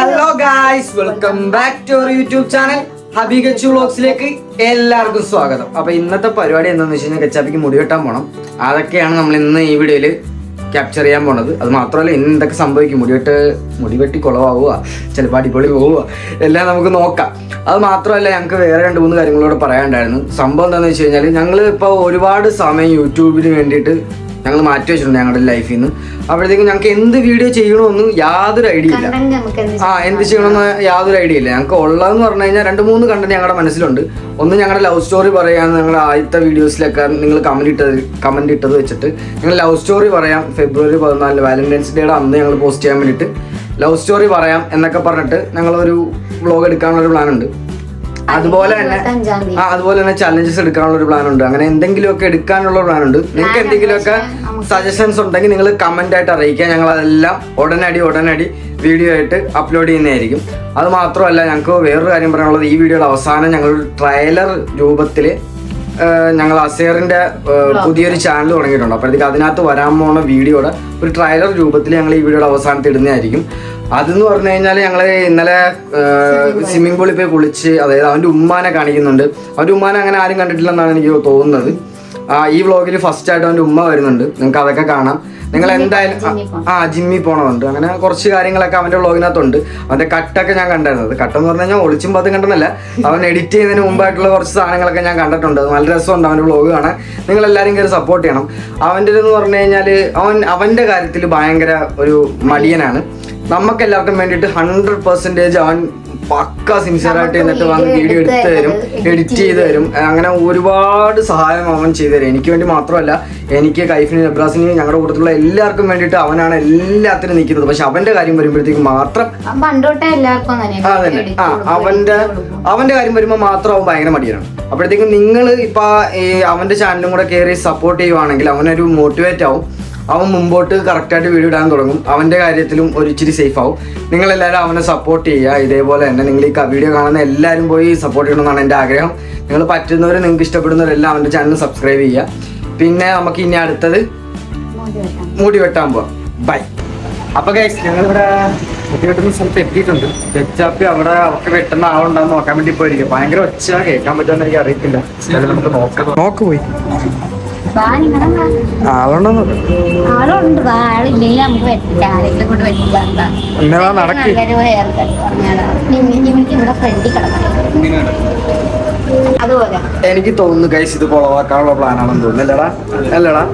Hello guys welcome back to our YouTube channel ഹബീഗച്ചു വ്ളോഗ്സിലേക്ക് എല്ലാവർക്കും സ്വാഗതം. അപ്പൊ ഇന്നത്തെ പരിപാടി എന്താണെന്ന് വെച്ച് കഴിഞ്ഞാൽ കച്ചാപ്പിക്ക് മുടി വെട്ടാൻ പോണം. അതൊക്കെയാണ് നമ്മൾ ഇന്ന് ഈ വീഡിയോയിൽ ക്യാപ്ചർ ചെയ്യാൻ പോണത്. അത് മാത്രമല്ല ഇന്ന് എന്തൊക്കെ സംഭവിക്കും? മുടിവെട്ട് മുടിവെട്ടി കുളവാവുക ചിലപ്പോൾ അടിപൊളി പോവുക എല്ലാം നമുക്ക് നോക്കാം. അത് മാത്രമല്ല ഞങ്ങൾക്ക് വേറെ രണ്ട് മൂന്ന് കാര്യങ്ങളോട് പറയാനുണ്ടായിരുന്നു. സംഭവം എന്താണെന്ന് വെച്ച് കഴിഞ്ഞാൽ ഞങ്ങൾ ഇപ്പോൾ ഒരുപാട് സമയം യൂട്യൂബിന് വേണ്ടിയിട്ട് ഞങ്ങൾ മാറ്റി വെച്ചിട്ടുണ്ട് ഞങ്ങളുടെ ലൈഫിൽ നിന്ന് അപ്പോഴത്തേക്കും ഞങ്ങൾക്ക് എന്ത് വീഡിയോ ചെയ്യണമെന്നും യാതൊരു ഐഡിയ ഇല്ല. ആ എന്ത് ചെയ്യണമെന്ന് യാതൊരു ഐഡിയ ഇല്ല. ഞങ്ങൾക്ക് ഉള്ളതെന്ന് പറഞ്ഞു കഴിഞ്ഞാൽ രണ്ട് മൂന്ന് കണ്ടന്റ് ഞങ്ങളുടെ മനസ്സിലുണ്ട്. ഒന്ന് ഞങ്ങളുടെ ലവ് സ്റ്റോറി പറയാൻ ഞങ്ങളുടെ ആദ്യത്തെ വീഡിയോസിലൊക്കെ നിങ്ങൾ കമന്റ് ഇട്ടത് കമന്റ് ഇട്ടത് വെച്ചിട്ട് ഞങ്ങൾ ലവ് സ്റ്റോറി പറയാം. ഫെബ്രുവരി പതിനാലിന് വാലന്റൈൻസ് ഡേയുടെ അന്ന് ഞങ്ങൾ പോസ്റ്റ് ചെയ്യാൻ വേണ്ടിയിട്ട്. ലവ് സ്റ്റോറി പറയാം എന്നൊക്കെ പറഞ്ഞിട്ട് ഞങ്ങളൊരു വ്ളോഗ് എടുക്കാനുള്ള പ്ലാനുണ്ട് പ്ലാൻ ഉണ്ട്. അതുപോലെ തന്നെ ആ അതുപോലെ തന്നെ ചലഞ്ചസ് എടുക്കാനുള്ള ഒരു പ്ലാൻ ഉണ്ട് അങ്ങനെ എന്തെങ്കിലുമൊക്കെ എടുക്കാനുള്ള പ്ലാൻ ഉണ്ട് നിങ്ങൾക്ക് എന്തെങ്കിലുമൊക്കെ സജഷൻസ് ഉണ്ടെങ്കിൽ നിങ്ങൾ കമന്റ് ആയിട്ട് അറിയിക്കുക. ഞങ്ങൾ അതെല്ലാം ഉടനടി ഉടനടി വീഡിയോ ആയിട്ട് അപ്ലോഡ് ചെയ്യുന്നതായിരിക്കും. അത് മാത്രമല്ല ഞങ്ങൾക്ക് വേറൊരു കാര്യം പറയാനുള്ളത്. ഈ വീഡിയോയുടെ അവസാനം ഞങ്ങൾ ട്രെയിലർ രൂപത്തിൽ ഞങ്ങൾ അസേറിന്റെ പുതിയൊരു ചാനൽ തുടങ്ങിയിട്ടുണ്ട്. അപ്പോഴത്തേക്ക് അതിനകത്ത് വരാൻ പോണ വീഡിയോയുടെ ഒരു ട്രയലർ രൂപത്തിൽ ഞങ്ങൾ ഈ വീഡിയോയുടെ അവസാനത്ത് ഇടുന്നതായിരിക്കും അതെന്ന് പറഞ്ഞു കഴിഞ്ഞാൽ ഞങ്ങൾ ഇന്നലെ സ്വിമ്മിംഗ് പൂളിൽ പോയി കുളിച്ച് അതായത് അവന്റെ ഉമ്മാനെ കാണിക്കുന്നുണ്ട്. അവന്റെ ഉമ്മാനെ അങ്ങനെ ആരും കണ്ടിട്ടില്ലെന്നാണ് എനിക്ക് തോന്നുന്നത്. ആ, ഈ വ്ളോഗിൽ ഫസ്റ്റ് ആയിട്ട് അവന്റെ ഉമ്മ വരുന്നുണ്ട്. നിങ്ങൾക്ക് അതൊക്കെ കാണാം. നിങ്ങൾ എന്തായാലും ആ ജിമ്മി പോണമുണ്ട് അങ്ങനെ കുറച്ച് കാര്യങ്ങളൊക്കെ അവന്റെ വ്ളോഗിനകത്തുണ്ട്. അവന്റെ കട്ടൊക്കെ ഞാൻ കണ്ടായിരുന്നത്. കട്ടെന്ന് പറഞ്ഞു കഴിഞ്ഞാൽ ഒളിച്ചും പതും കണ്ടെന്നല്ല. അവൻ എഡിറ്റ് ചെയ്യുന്നതിന് മുമ്പായിട്ടുള്ള കുറച്ച് സാധനങ്ങളൊക്കെ ഞാൻ കണ്ടിട്ടുണ്ട്. നല്ല രസമുണ്ട് അവന്റെ വ്ളോഗ് കാണാൻ. നിങ്ങൾ എല്ലാവരും കയറി സപ്പോർട്ട് ചെയ്യണം. അവന്റെ എന്ന് പറഞ്ഞു കഴിഞ്ഞാൽ അവൻ അവന്റെ കാര്യത്തിൽ ഭയങ്കര ഒരു മടിയനാണ്. നമുക്ക് എല്ലാവർക്കും വേണ്ടിട്ട് ഹൺഡ്രഡ് പെർസെന്റേജ് അവൻ പക്ക സിൻസിയർ ആയിട്ട് എന്നിട്ട് വന്ന് വീഡിയോ എടുത്ത് തരും എഡിറ്റ് ചെയ്ത് തരും. അങ്ങനെ ഒരുപാട് സഹായം അവൻ ചെയ്തു തരും. എനിക്ക് വേണ്ടി മാത്രമല്ല എനിക്ക് കൈഫിന് നബ്രാസിന് ഞങ്ങളുടെ കൂട്ടത്തിലുള്ള എല്ലാവർക്കും വേണ്ടിയിട്ട് അവനാണ് എല്ലാത്തിനും നിൽക്കുന്നത്. പക്ഷെ അവന്റെ കാര്യം വരുമ്പോഴത്തേക്ക് മാത്രം അങ്ങനെ ആ അവന്റെ അവന്റെ കാര്യം വരുമ്പോൾ മാത്രം അവൻ ഭയങ്കര മടിയാണ്. അപ്പോഴത്തേക്കും നിങ്ങൾ ഇപ്പൊ അവന്റെ ചാനലും കൂടെ കയറി സപ്പോർട്ട് ചെയ്യുവാണെങ്കിൽ അവനൊരു മോട്ടിവേറ്റ് ആവും. അവൻ മുമ്പോട്ട് കറക്റ്റായിട്ട് വീഡിയോ ഇടാൻ തുടങ്ങും. അവന്റെ കാര്യത്തിലും ഒരു ഇച്ചിരി സേഫ് ആവും. നിങ്ങളെല്ലാവരും അവനെ സപ്പോർട്ട് ചെയ്യുക. ഇതേപോലെ തന്നെ നിങ്ങൾ ഈ വീഡിയോ കാണുന്ന എല്ലാവരും പോയി സപ്പോർട്ട് ചെയ്യണമെന്നാണ് എന്റെ ആഗ്രഹം. നിങ്ങൾ പറ്റുന്നവർ നിങ്ങൾക്ക് ഇഷ്ടപ്പെടുന്നവരെല്ലാം അവന്റെ ചാനൽ സബ്സ്ക്രൈബ് ചെയ്യുക. പിന്നെ നമുക്ക് ഇനി അടുത്തത് മൂടി വെട്ടാൻ പോവാം. ബൈ അപ്പൊ ഗൈസ് ഞങ്ങളിവിടെ മുടി വെട്ടുന്ന സ്ഥലത്ത് എത്തിയിട്ടുണ്ട്. വെച്ചാപ്പി അവിടെ അവർക്ക് വെട്ടുന്ന ആളുണ്ടാന്ന് നോക്കാൻ വേണ്ടി പോയിരിക്കും ഭയങ്കര ഒച്ച കേൾക്കാൻ പറ്റുമെന്ന് എനിക്ക് അറിയത്തില്ല. നമുക്ക് നോക്കാം. നോക്ക് പോയി. ആളുണ്ടെന്ന് ആളുണ്ട് വാ, ആളില്ലെങ്കിൽ നമുക്ക് പറ്റില്ല ആരെങ്കിലും കൊണ്ട് പറ്റില്ല എന്നാ നടക്ക് ഇവർക്ക് ഇവിടെ ഫ്രണ്ടിൽ കിടക്കണം അതുപോലെ എനിക്ക് തോന്നുന്നു ഗൈസ് ഇത് കുളവാക്കാനുള്ള പ്ലാനാണെന്ന് തോന്നുന്നു അല്ലടാ അല്ലടാ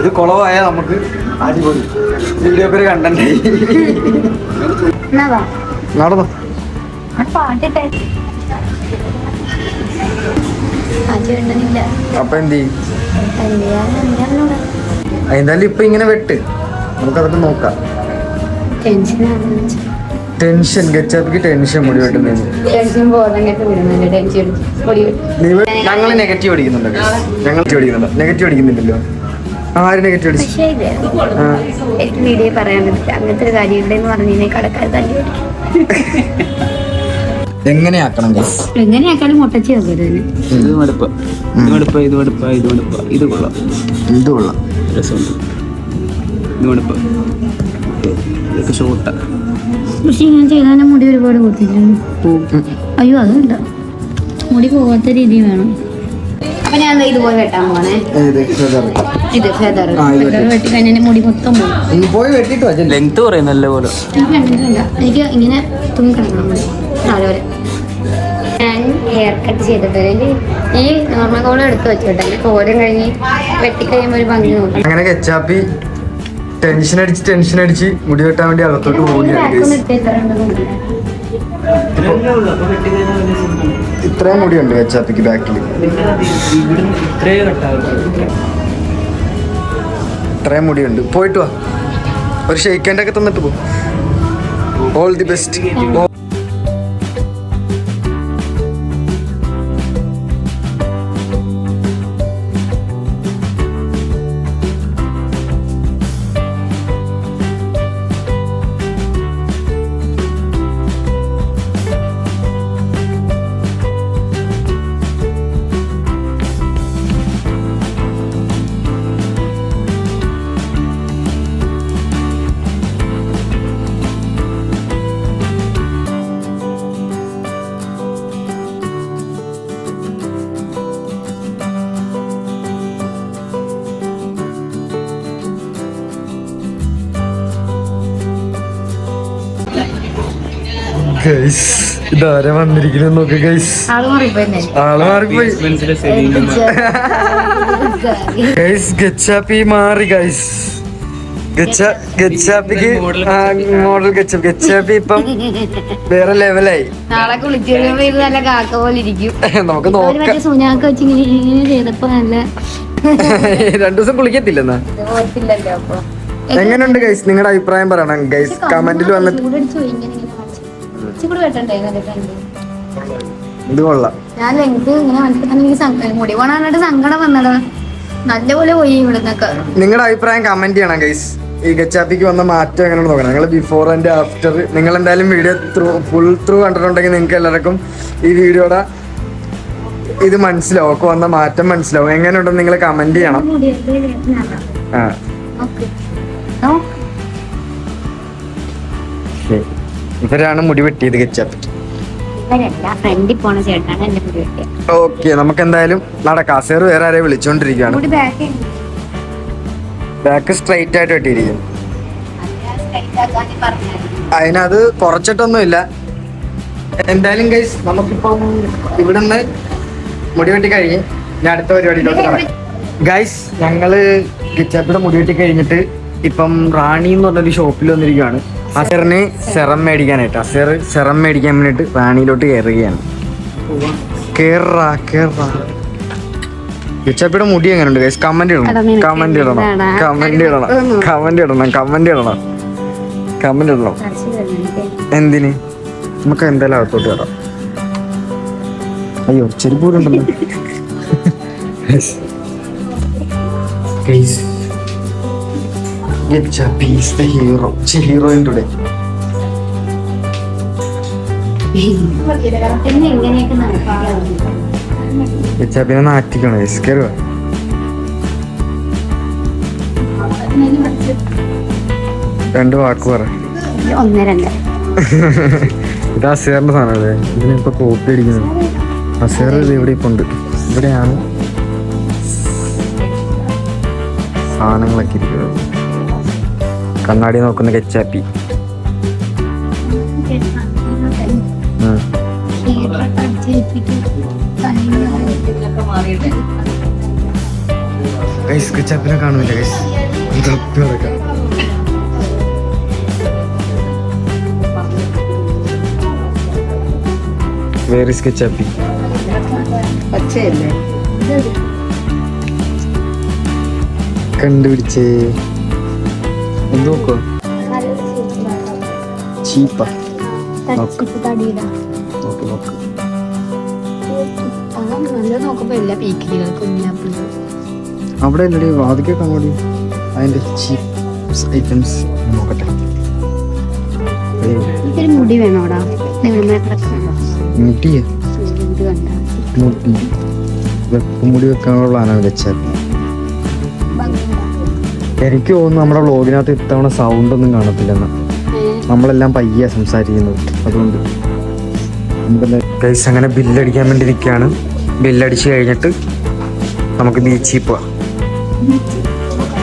ഇത് കുളവായാൽ നമുക്ക് അടിപൊളി വീഡിയോ പേര് കണ്ടേ നടന്നു പാട്ടിട്ടേ അപ്പൊ എന്ത് എന്തായാലും ഇപ്പൊ ഇങ്ങനെ വെട്ട്. നമുക്കതൊക്കെ നോക്കാം. ടെൻഷൻ ഗച്ചാപ്പിക്ക് ടെൻഷൻ മുടി വെട്ടുന്നതിന്. ടെൻഷൻ ബോധം കേട്ട് വിടുന്നുണ്ട് ടെൻഷൻ പൊടി വെട്ടി. ഞങ്ങൾ നെഗറ്റീവ് അടിക്കുന്നുണ്ട്. ഞങ്ങൾ അടിക്കുന്നുണ്ട്. നെഗറ്റീവ് അടിക്കുന്നില്ലല്ലോ. ആര് നെഗറ്റീവ് അടിച്ചു? എനിക്ക് വീഡിയോ പറയാൻ പറ്റില്ല. അങ്ങനത്തെ ഒരു കാര്യം ഇവിടെ എന്ന് പറഞ്ഞു കഴിഞ്ഞാൽ കടക്കാർ തല്ലി എങ്ങനെയാക്കണം എങ്ങനെയാക്കാലും മുട്ടച്ചി ഇത് മടുപ്പ. ഇത് മടുപ്പ ഇത് മടുപ്പ ഇത് മടുപ്പ. ഇത് കൊള്ളാം. എന്ത് കൊള്ളാം. രസമുണ്ട്. ഇത് മടുപ്പ. ഇതൊക്കെ ഷോർട്ടാ പക്ഷെ ഇങ്ങനെ ചെയ്താൽ മുടി ഒരുപാട് അയ്യോ അതുണ്ട്. മുടി പോകാത്ത രീതി വേണം. അപ്പൊ ഞാൻ ഇതുപോലെ വെട്ടാൻ പോണേ? ഇത് ഫെദർ വെട്ടി. കഴിഞ്ഞാൽ മുടി മൊത്തം പോകും പോയി വെട്ടിട്ട് ലെങ്ത് പറയും നല്ല പോലെ. എനിക്ക് എനിക്ക് ഇങ്ങനെ തുണി കിടക്കണം മുടി അതുപോലെ ഞാൻ ഹെയർ കട്ട് ചെയ്തിട്ടില്ല ഈ നോർമൽ കോളം എടുത്ത് വെച്ചോട്ടെ. കോലം കഴിഞ്ഞ് വെട്ടിക്കഴിയുമ്പോൾ ഒരു ഭംഗി നോക്കാം അങ്ങനെ കെച്ചാപ്പി ടെൻഷൻ അടിച്ച് ടെൻഷൻ അടിച്ച് മുടി വെട്ടാൻ വേണ്ടി അകത്തോട്ട് പോവുകയാണ് ഇത്രയും മുടി ഉണ്ട് എത്ര ബാക്കിൽ. ഇത്രയും മുടിയുണ്ട് ഉണ്ട് ബാക്കിൽ ഇത്രയും മുടിയുണ്ട്. പോയിട്ട് വാ. ഒരു ഷെയ്ക്കന്റെ ഒക്കെ തന്നിട്ട് പോ. ഓൾ ദി ബെസ്റ്റ് ഗൈസ് ഇതാരെ വന്നിരിക്കുന്നത് നോക്ക് ഗൈസ് ആൾ മാറിപ്പോയി. ഗൈസ് ഗച്ചാപ്പി മാറി ഗൈസ് ഗച്ച ഗച്ചാപ്പിക്ക് മോഡൽ ഗച്ചപ്പ് ഗച്ചാപ്പി ഇപ്പം വേറെ ലെവലായി നാളെ കുളിച്ചു നല്ല കാക്ക പോലെ ഇരിക്കും. നമുക്ക് ഒരു നോക്കാം. മറ്റേ സുനാക്ക് വെച്ച് ഇങ്ങനെ ഇങ്ങനെ ചെയ്തപ്പോ നല്ല രണ്ടു ദിവസം കുളിക്കത്തില്ലെന്നാ എങ്ങനെയുണ്ട് ഗൈസ് നിങ്ങളുടെ അഭിപ്രായം പറയണം ഗൈസ് കമന്റിൽ വന്നിട്ട് ഇച്ചിരി കൂടെ വെട്ടണ്ടേ ഇതിന്റെ front? ഇത് കൊള്ളാം. ഞാൻ ലെങ്ത് ഇങ്ങനെ മനസ്സിലാക്കാൻ മുടി പോണാനായിട്ട് സങ്കടം വന്നടാ നല്ലപോലെ പോയി ഇവിടുന്നൊക്കെ. നിങ്ങളുടെ അഭിപ്രായം കമന്റ് ചെയ്യണം ഗൈസ് ഈ ഗച്ചാപ്പിക്ക് വന്ന മാറ്റം എങ്ങനെയാണ് നോക്കണം. നിങ്ങൾ ബിഫോർ ആൻഡ് ആഫ്റ്റർ നിങ്ങൾ എന്തായാലും വീഡിയോ ത്രൂ ഫുൾ ത്രൂ കണ്ടിട്ടുണ്ടെങ്കിൽ നിങ്ങൾക്ക് എല്ലാവർക്കും ഈ വീഡിയോയുടെ ഇത് മനസ്സിലാവും. ഒക്കെ വന്ന മാറ്റം മനസ്സിലാവും. എങ്ങനെയുണ്ടെന്ന് നിങ്ങൾ കമന്റ് ചെയ്യണം. ആ. ശരി. ഇവരാണ് മുടി വെട്ടിയത് കെച്ചപ്പ് ഓക്കെ നമുക്ക് എന്തായാലും നടക്കാം. അസേർ വേറെ ആരെയും വിളിച്ചോണ്ടിരിക്കുകയാണ് ബാക്ക് സ്ട്രൈറ്റ് ആയിട്ട് വെട്ടിയിരിക്കും അതിനത് കുറച്ചിട്ടൊന്നുമില്ല. എന്തായാലും ഗൈസ് നമുക്കിപ്പം ഇവിടുന്ന് മുടി വെട്ടി കഴിഞ്ഞ് ഞാൻ അടുത്ത പരിപാടിയിലോട്ട് നടക്കാം. ഗൈസ് ഞങ്ങൾ ഗിച്ചാപ്പിയുടെ മുടി വെട്ടി കഴിഞ്ഞിട്ട് ഇപ്പം റാണി എന്ന് പറഞ്ഞൊരു ഷോപ്പിൽ വന്നിരിക്കുകയാണ് അസറിന് സെറം മേടിക്കാനായിട്ട് അസർ സെറം മേടിക്കാൻ വേണ്ടിയിട്ട് റാണിയിലോട്ട് കയറുകയാണ്. കേറാ കേറാ. ഉച്ചപ്പിയുടെ മുടി എങ്ങനെയുണ്ട് ഗൈസ് കമന്റ് ഇടണം. കമന്റ് ഇടണം. കമന്റ് ഇടണം. കമന്റ് ഇടണം. കമന്റ് ഇടണം. കമന്റ് ഇടണം. എന്തിന്? നമുക്ക് എന്തായാലും അകത്തോട്ട് കയറാം അയ്യോ ചെരുപ്പൂരുണ്ടല്ലോ നാറ്റിക്കണം? രണ്ട് വാക്ക് പറ. ഒന്ന് രണ്ട്. ഇത് അസേറിന്റെ സാധനമല്ലേ? ഇതിനിപ്പോ കോപ്പി അടിക്കുന്നത് അസേർ ഇത് ഇവിടെ ഇപ്പൊ ഉണ്ട്. ഇവിടെയാണ് സാധനങ്ങളൊക്കെ ഇരിക്കുന്നത്. കണ്ണാടി നോക്കുന്ന കെച്ചാപ്പി. ഗൈസ് കെച്ചാപ്പിനെ കാണുന്നില്ല ഗൈസ് തപ്പി നടക്കാം. വേറെ ഇസ് കെച്ചാപ്പി? കണ്ടുപിടിച്ചേ. എന്ത് ചീപ്പാ. അവിടെ അല്ലേ വാതിക്കൊക്കെ അങ്ങോട്ട് അതിന്റെ ചീപ്പ് ഐറ്റംസ് നോക്കട്ടെ. മുടി വേണോടാ? വെപ്പുമുടി വെക്കാനുള്ള പ്ലാനാണ് കെച്ചാപ്പി എനിക്ക് തോന്നുന്നു നമ്മുടെ വ്ളോഗിനകത്ത് ഇത്തവണ സൗണ്ട് ഒന്നും കാണത്തില്ലെന്ന്. നമ്മളെല്ലാം പയ്യ സംസാരിക്കുന്നത്. അതുകൊണ്ട് ഗൈസ് അങ്ങനെ ബില്ലടിക്കാൻ വേണ്ടി നിൽക്കുകയാണ് ബില്ലടിച്ച് കഴിഞ്ഞിട്ട് നമുക്ക് ബീച്ചിൽ പോവാം.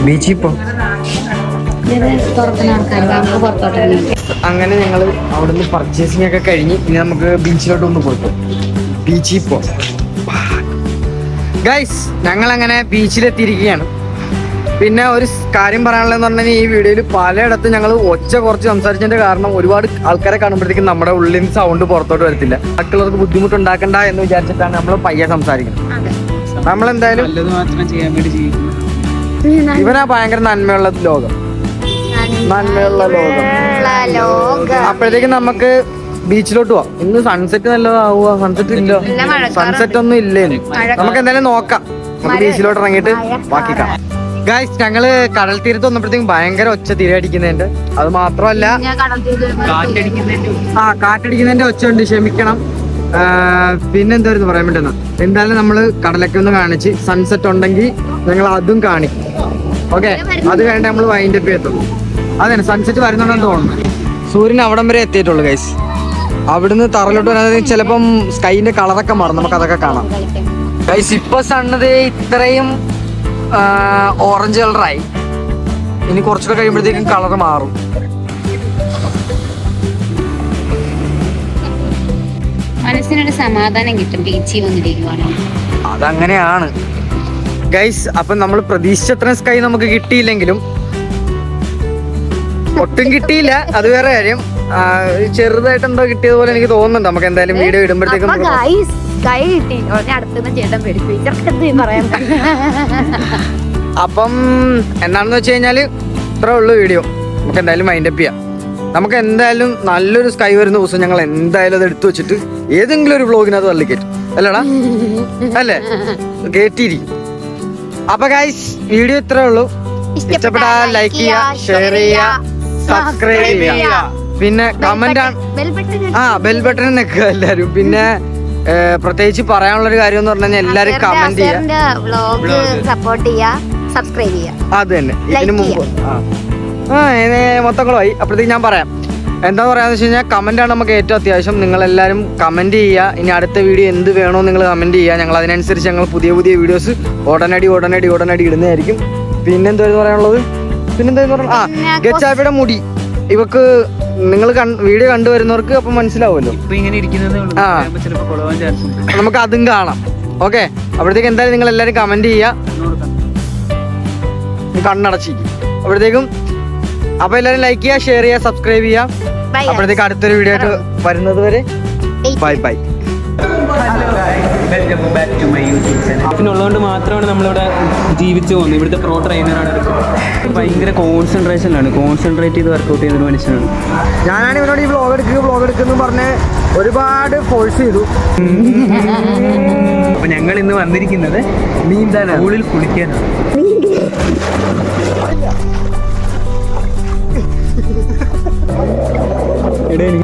ബീച്ചിൽ പോവാം അങ്ങനെ ഞങ്ങൾ അവിടുന്ന് പർച്ചേസിംഗ് ഒക്കെ കഴിഞ്ഞ് ഇനി നമുക്ക് ബീച്ചിലോട്ട് ഒന്ന് പോയിട്ട് ബീച്ചിൽ പോവാം. ഗൈസ് ഞങ്ങൾ അങ്ങനെ ബീച്ചിലെത്തിയിരിക്കുകയാണ് പിന്നെ ഒരു കാര്യം പറയാനുള്ളതെന്ന് പറഞ്ഞാൽ ഈ വീഡിയോയിൽ പലയിടത്തും ഞങ്ങൾ ഒച്ച കുറച്ച് സംസാരിച്ചതിന്റെ കാരണം ഒരുപാട് ആൾക്കാരെ കാണുമ്പോഴത്തേക്കും നമ്മുടെ ഉള്ളിൽ നിന്ന് സൗണ്ട് പുറത്തോട്ട് വരത്തില്ല. മറ്റുള്ളവർക്ക് ബുദ്ധിമുട്ടുണ്ടാക്കണ്ട എന്ന് വിചാരിച്ചിട്ടാണ് നമ്മൾ പയ്യെ സംസാരിക്കുന്നത്. നമ്മൾ എന്തായാലും മാത്രം ചെയ്യാൻ വേണ്ടി ജീവിക്കുന്നു. ഇവനാ ഭയങ്കര നന്മയുള്ള ലോകം. നന്മയുള്ള ലോകം. അപ്പോഴത്തേക്കും നമുക്ക് ബീച്ചിലോട്ട് പോവാം. ഇന്ന് സൺസെറ്റ് നല്ലതാവുക സൺസെറ്റ് ഇല്ല ഇല്ല, സൺസെറ്റ് ഒന്നും ഇല്ലേ നമുക്ക് എന്തായാലും നോക്കാം. നമുക്ക് ബീച്ചിലോട്ട് ഇറങ്ങിയിട്ട് ബാക്കി കാണാം. ഗായ്സ് ഞങ്ങൾ കടൽ തീരത്ത് വന്നപ്പോഴത്തേക്കും ഭയങ്കര ഒച്ച തിരയടിക്കുന്നുണ്ട് അത് മാത്രമല്ല ആ കാറ്റടിക്കുന്നതിന്റെ ഒച്ച. ഉണ്ട് ക്ഷമിക്കണം. പിന്നെ പിന്നെന്തായിരുന്നു പറയാൻ പറ്റുന്ന? എന്തായാലും നമ്മൾ കടലൊക്കെ ഒന്ന് കാണിച്ച് സൺസെറ്റ് ഉണ്ടെങ്കിൽ ഞങ്ങൾ അതും കാണിക്കും ഓക്കെ അത് കഴിഞ്ഞിട്ട് നമ്മൾ വൈൻഡ് അപ്പ് എത്തും. അതെ സൺസെറ്റ് വരുന്നുണ്ടെന്ന് തോന്നുന്നു. സൂര്യൻ അവിടം വരെ എത്തിയിട്ടുള്ളൂ ഗൈസ് അവിടുന്ന് തറലോട്ട് വരാതെ ചിലപ്പം സ്കൈന്റെ കളറൊക്കെ മാറും. നമുക്ക് അതൊക്കെ കാണാം. ഗൈസ് ഇപ്പൊ സണ്ണത് ഇത്രയും ഓറഞ്ച് കളറായി. ഇനി കുറച്ചുകൂടെ കഴിയുമ്പോഴത്തേക്കും കളർ മാറും. സമാധാനം കിട്ടും ബീച്ചിൽ വന്നിരിക്കുവാണെങ്കിൽ അതങ്ങനെയാണ്. ഗൈസ് അപ്പൊ നമ്മൾ പ്രതീക്ഷിച്ചത്ര സ്കൈ നമുക്ക് കിട്ടിയില്ലെങ്കിലും ഒട്ടും കിട്ടിയില്ല. അത് വേറെ കാര്യം. ചെറുതായിട്ട് എന്തോ കിട്ടിയതുപോലെ എനിക്ക് തോന്നുന്നുണ്ട്. നമുക്ക് എന്തായാലും വീഡിയോ ഇടുമ്പോഴത്തേക്കും കൈ കിട്ടി ഉടനെ അടുത്തുനിന്ന് ചേട്ടൻ പേടിച്ചു ചെറുക്കത്ത് പറയാൻ അപ്പം എന്താണെന്ന് വെച്ച് കഴിഞ്ഞാൽ ഇത്രേ ഉള്ളൂ വീഡിയോ നമുക്ക് എന്തായാലും മൈൻഡ് അപ്പ് ചെയ്യാം. നമുക്ക് എന്തായാലും നല്ലൊരു സ്കൈ വരുന്ന ദിവസം ഞങ്ങൾ എന്തായാലും അത് എടുത്തു വെച്ചിട്ട് ഏതെങ്കിലും ഒരു വ്ളോഗിനകത്ത് തള്ളി കയറ്റും. അല്ലടാ. അല്ലേ? കേട്ടിരിക്കും അപ്പൊ ഗൈസ് വീഡിയോ ഇത്രേ ഉള്ളൂ. ഇഷ്ടപ്പെട്ടാൽ ലൈക്ക് ചെയ്യുക ഷെയർ ചെയ്യുക സബ്സ്ക്രൈബ് ചെയ്യുക പിന്നെ കമന്റ് ആ ബെൽ ബട്ടൺ നിൽക്കുക എല്ലാരും പിന്നെ പ്രത്യേകിച്ച് പറയാനുള്ള ഒരു കാര്യം എന്ന് പറഞ്ഞു കഴിഞ്ഞാൽ എല്ലാരും കമന്റ് ചെയ്യുക സപ്പോർട്ട് സബ്സ്ക്രൈബ് അത് തന്നെ. ഇതിന് മുമ്പ്. ആ. മൊത്തങ്ങളായി. അപ്പോഴത്തേക്ക് ഞാൻ പറയാം. എന്താ പറയാന്ന് വെച്ച് കഴിഞ്ഞാൽ കമന്റ് ആണ് നമുക്ക് ഏറ്റവും അത്യാവശ്യം. നിങ്ങൾ എല്ലാവരും കമന്റ് ചെയ്യുക ഇനി അടുത്ത വീഡിയോ എന്ത് വേണോ നിങ്ങൾ കമന്റ് ചെയ്യുക ഞങ്ങൾ അതിനനുസരിച്ച് ഞങ്ങൾ പുതിയ പുതിയ വീഡിയോസ് ഉടനടി ഉടനടി ഉടനടി ഇടുന്നതായിരിക്കും. പിന്നെന്താ പറയാനുള്ളത്? പിന്നെന്താ പറയാ ആ പിന്നെ ഗച്ചാപ്പിയുടെ മുടി. ഇവക്ക് നിങ്ങൾ വീഡിയോ കണ്ടുവരുന്നവർക്ക് അപ്പൊ മനസ്സിലാവുമല്ലോ. ഇപ്പൊ ഇങ്ങനെ ഇരിക്കുന്നതേ ആ. നമുക്ക് അതും കാണാം. ഓക്കെ? അപ്പോഴത്തേക്ക് എന്തായാലും നിങ്ങൾ എല്ലാരും കമന്റ് ചെയ്യുക. കണ്ണടച്ചിരിക്കും. അപ്പോഴത്തേക്കും അപ്പൊ എല്ലാവരും ലൈക്ക് ചെയ്യുക ഷെയർ ചെയ്യുക സബ്സ്ക്രൈബ് ചെയ്യുക. Bye, അപ്പോഴത്തേക്ക് അടുത്തൊരു വീഡിയോ ആയിട്ട് വരുന്നത് വരെ ബൈ ബൈ ഹാഫിനുള്ളതുകൊണ്ട് മാത്രമാണ് നമ്മളിവിടെ ജീവിച്ചു പോകുന്നത്. ഇവിടുത്തെ പ്രോ ട്രെയിനറാണ് ഭയങ്കര കോൺസെൻട്രേഷനിലാണ് കോൺസെൻട്രേറ്റ് ചെയ്ത് വർക്കൗട്ട് ചെയ്യുന്ന മനുഷ്യനാണ്. ഞാനാണ് ഇവനോട് ഈ ബ്ലോഗ് എടുക്കുക ബ്ലോഗ് എടുക്കുന്നു പറഞ്ഞ് ഒരുപാട് ഫോഴ്സ് ചെയ്തു. അപ്പൊ ഞങ്ങൾ ഇന്ന് വന്നിരിക്കുന്നത് നീന്താനാണ് ഉള്ളിൽ കുളിക്കാനാണ്. എനിക്ക്